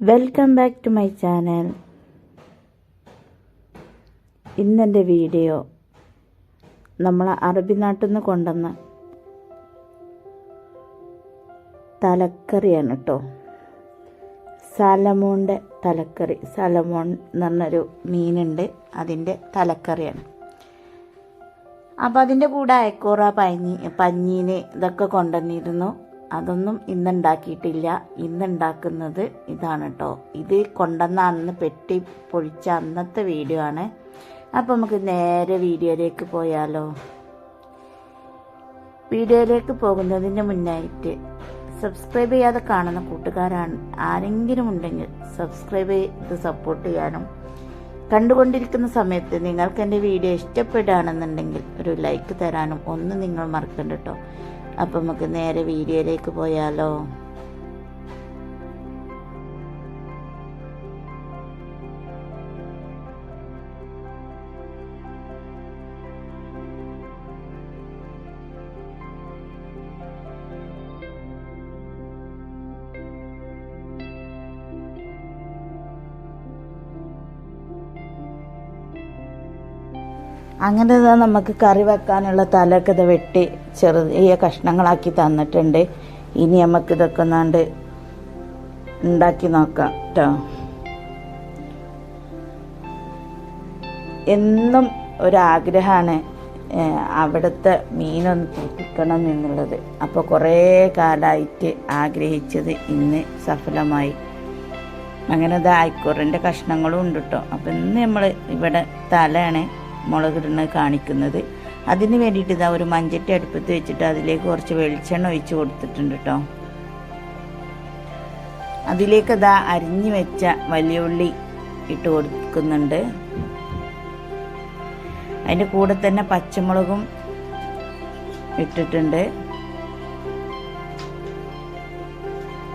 Welcome back to my channel ഇന്നെന്റെ video നമ്മൾ അറബി നാട്ടിൽ നിന്ന് കൊണ്ടുവന്ന തലക്കറിയാണ് കേട്ടോ സലമോണിന്റെ തലക്കറി. സലമോൺ എന്ന് പറഞ്ഞൊരു മീനുണ്ട്. അതിന്റെ തലക്കറിയാണ്. അപ്പോൾ അതിന്റെ കൂടെ അയക്കൂറ പഞ്ഞി പഞ്ഞീന് ഇതൊക്കെ കൊണ്ടുവന്നിരുന്നു. അതൊന്നും ഇന്നുണ്ടാക്കിയിട്ടില്ല. ഇന്നുണ്ടാക്കുന്നത് ഇതാണ് കേട്ടോ ഇത് കൊണ്ടുവന്ന അന്ന് പെട്ടി പൊഴിച്ച അന്നത്തെ വീഡിയോ ആണ്. അപ്പോൾ നമുക്ക് നേരെ വീഡിയോയിലേക്ക് പോയാലോ. വീഡിയോയിലേക്ക് പോകുന്നതിന് മുന്നായിട്ട് സബ്സ്ക്രൈബ് ചെയ്യാതെ കാണുന്ന കൂട്ടുകാരാണ് ആരെങ്കിലും ഉണ്ടെങ്കിൽ സബ്സ്ക്രൈബ് ചെയ്ത് സപ്പോർട്ട് ചെയ്യാനും കണ്ടുകൊണ്ടിരിക്കുന്ന സമയത്ത് നിങ്ങൾക്ക് എന്റെ വീഡിയോ ഇഷ്ടപ്പെടുകയാണെന്നുണ്ടെങ്കിൽ ഒരു ലൈക്ക് തരാനും ഒന്നും നിങ്ങൾ മറക്കണ്ട കേട്ടോ അപ്പം നമുക്ക് നേരെ വീഡിയോയിലേക്ക് പോയാലോ? അങ്ങനെ നമുക്ക് കറി വെക്കാനുള്ള തലയൊക്കെ ഇത് വെട്ടി ചെറിയ കഷ്ണങ്ങളാക്കി തന്നിട്ടുണ്ട്. ഇനി നമുക്ക് ഇതൊക്കെ ഒന്നാണ്ട് ഉണ്ടാക്കി നോക്കാം കേട്ടോ എന്നും ഒരാഗ്രഹമാണ് അവിടുത്തെ മീനൊന്ന് പൊട്ടിക്കണം എന്നുള്ളത് അപ്പോൾ കുറേ കാലമായിട്ട് ആഗ്രഹിച്ചത് ഇന്ന് സഫലമായി. അങ്ങനെ ഇത് ആയിക്കോറിന്റെ കഷ്ണങ്ങളും ഉണ്ട് കേട്ടോ അപ്പം ഇന്ന് നമ്മൾ ഇവിടെ തലയാണ് മുളകിടുന്നത് കാണിക്കുന്നത്. അതിന് വേണ്ടിയിട്ട് ഇതാ ഒരു മഞ്ചട്ടി അടുപ്പത്ത് വെച്ചിട്ട് അതിലേക്ക് കുറച്ച് വെളിച്ചെണ്ണ ഒഴിച്ച് കൊടുത്തിട്ടുണ്ട് കേട്ടോ അതിലേക്ക് ഇതാ അരിഞ്ഞു വെച്ച വലിയ ഉള്ളി ഇട്ട് കൊടുക്കുന്നുണ്ട്. അതിന്റെ കൂടെ തന്നെ പച്ചമുളകും ഇട്ടിട്ടുണ്ട്.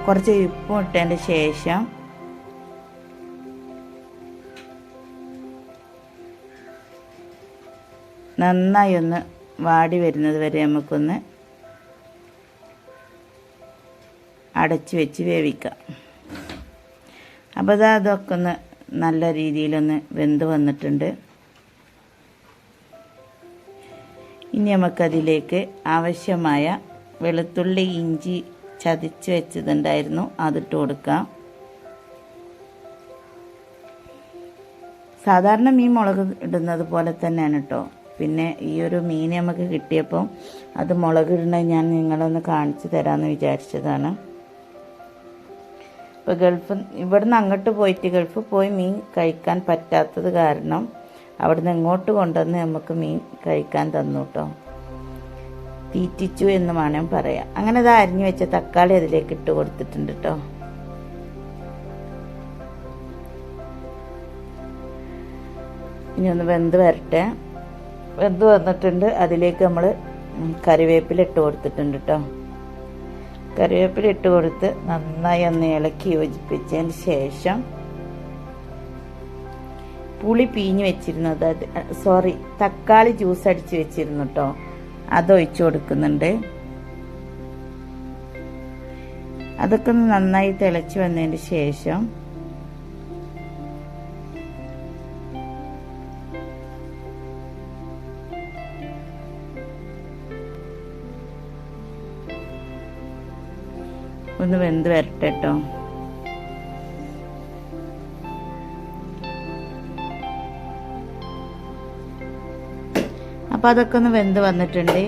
കുറച്ച് ഉപ്പും ഇട്ടതിന്റെ ശേഷം നന്നായി ഒന്ന് വാടി വരുന്നത് വരെ നമുക്കൊന്ന് അടച്ച് വെച്ച് വേവിക്കാം. അപ്പോൾ അത് അതൊക്കെ ഒന്ന് നല്ല രീതിയിലൊന്ന് വെന്ത് വന്നിട്ടുണ്ട്. ഇനി നമുക്കതിലേക്ക് ആവശ്യമായ വെളുത്തുള്ളി ഇഞ്ചി ചതിച്ച് വെച്ചതുണ്ടായിരുന്നു. അതിട്ട് കൊടുക്കാം. സാധാരണ മീൻ മുളക് ഇടുന്നത് പോലെ തന്നെയാണ് കേട്ടോ പിന്നെ ഈ ഒരു മീൻ നമുക്ക് കിട്ടിയപ്പോൾ അത് മുളകിടണ ഞാൻ നിങ്ങളൊന്ന് കാണിച്ചു തരാമെന്ന് വിചാരിച്ചതാണ്. ഇപ്പോൾ ഗൾഫ് ഇവിടുന്ന് അങ്ങോട്ട് പോയിട്ട് ഗൾഫ് പോയി മീൻ കഴിക്കാൻ പറ്റാത്തത് കാരണം അവിടുന്ന് ഇങ്ങോട്ട് കൊണ്ടുവന്ന് നമുക്ക് മീൻ കഴിക്കാൻ തന്നു കേട്ടോ തീറ്റിച്ചു എന്ന് വേണം പറയാം അങ്ങനെ അത് അരിഞ്ഞു വെച്ച തക്കാളി അതിലേക്ക് ഇട്ട് കൊടുത്തിട്ടുണ്ട് കേട്ടോ ഇനി ഒന്ന് വെന്ത് വരട്ടെ. വെന്ത് വന്നിട്ടുണ്ട്. അതിലേക്ക് നമ്മൾ കറിവേപ്പില ഇട്ട് കൊടുത്തിട്ടുണ്ട് കേട്ടോ കറിവേപ്പില ഇട്ട് കൊടുത്ത് നന്നായി ഒന്ന് ഇളക്കി യോജിപ്പിച്ചതിന് ശേഷം പുളി പീഞ്ഞ് വെച്ചിരുന്നത് സോറി തക്കാളി ജ്യൂസ് അടിച്ച് വെച്ചിരുന്നു കേട്ടോ അതൊഴിച്ചു കൊടുക്കുന്നുണ്ട്. അതൊക്കെ ഒന്ന് നന്നായി തിളച്ച് വന്നതിന് ശേഷം ഒന്ന് വെന്ത് വരട്ടെ കേട്ടോ അപ്പം അതൊക്കെ ഒന്ന് വെന്ത് വന്നിട്ടുണ്ട്.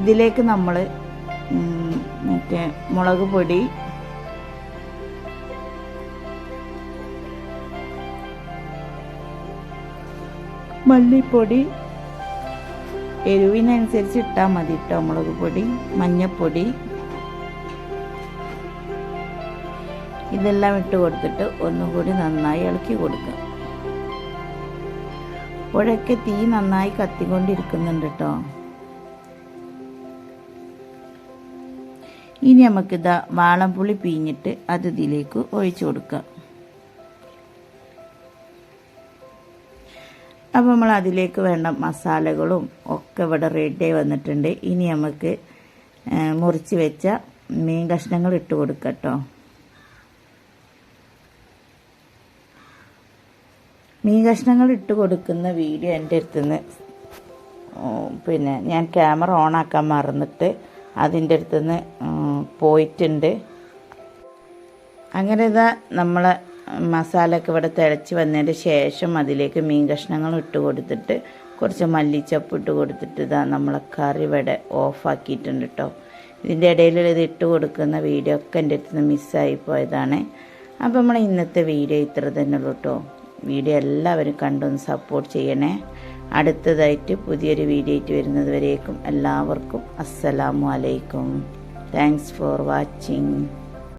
ഇതിലേക്ക് നമ്മൾ മറ്റേ മുളക് പൊടി മല്ലിപ്പൊടി എരിവിനനുസരിച്ച് ഇട്ടാൽ മതി കേട്ടോ മുളക് പൊടി മഞ്ഞപ്പൊടി. ഇതെല്ലാം ഇട്ട് കൊടുത്തിട്ട് ഒന്നുകൂടി നന്നായി ഇളക്കി കൊടുക്കുക. ഇപ്പോഴൊക്കെ തീ നന്നായി കത്തിക്കൊണ്ടിരിക്കുന്നുണ്ട് കേട്ടോ ഇനി നമുക്കിതാ വാളംപുളി പിഴിഞ്ഞിട്ട് അത് ഇതിലേക്ക് ഒഴിച്ചു കൊടുക്കുക. അപ്പോൾ നമ്മൾ അതിലേക്ക് വേണ്ട മസാലകളും ഒക്കെ ഇവിടെ റെഡി ആയി വന്നിട്ടുണ്ട്. ഇനി നമുക്ക് മുറിച്ച് വെച്ച മീൻ കഷ്ണങ്ങൾ ഇട്ട് കൊടുക്കട്ടോ. മീൻ കഷ്ണങ്ങൾ ഇട്ട് കൊടുക്കുന്ന വീഡിയോ എന്റെ അടുത്ത് നിന്ന് പിന്നെ ഞാൻ ക്യാമറ ഓണാക്കാൻ മറന്നിട്ട് അതിന്റെ അടുത്ത് നിന്ന് പോയിട്ടുണ്ട്. അങ്ങനെ ഇതാ നമ്മൾ മസാലയൊക്കെ ഇവിടെ തിളച്ച് വന്നതിന്റെ ശേഷം അതിലേക്ക് മീൻ കഷ്ണങ്ങൾ ഇട്ട് കൊടുത്തിട്ട് കുറച്ച് മല്ലിച്ചപ്പ് ഇട്ട് കൊടുത്തിട്ട് ഇതാ നമ്മളെ കറി ഇവിടെ ഓഫാക്കിയിട്ടുണ്ട് കേട്ടോ ഇതിന്റെ ഇടയിൽ ഇത് ഇട്ട് കൊടുക്കുന്ന വീഡിയോ ഒക്കെ എന്റെ അടുത്ത് നിന്ന് മിസ്സായി പോയതാണ്. അപ്പോൾ നമ്മളെ ഇന്നത്തെ വീഡിയോ ഇത്ര തന്നെ ഉള്ളൂ കേട്ടോ വീഡിയോ എല്ലാവരും കണ്ടൊന്ന് സപ്പോർട്ട് ചെയ്യണേ. അടുത്തതായിട്ട് പുതിയൊരു വീഡിയോ ആയിട്ട് വരുന്നത് വരേക്കും എല്ലാവർക്കും അസ്സലാമു അലൈക്കും. Thanks for watching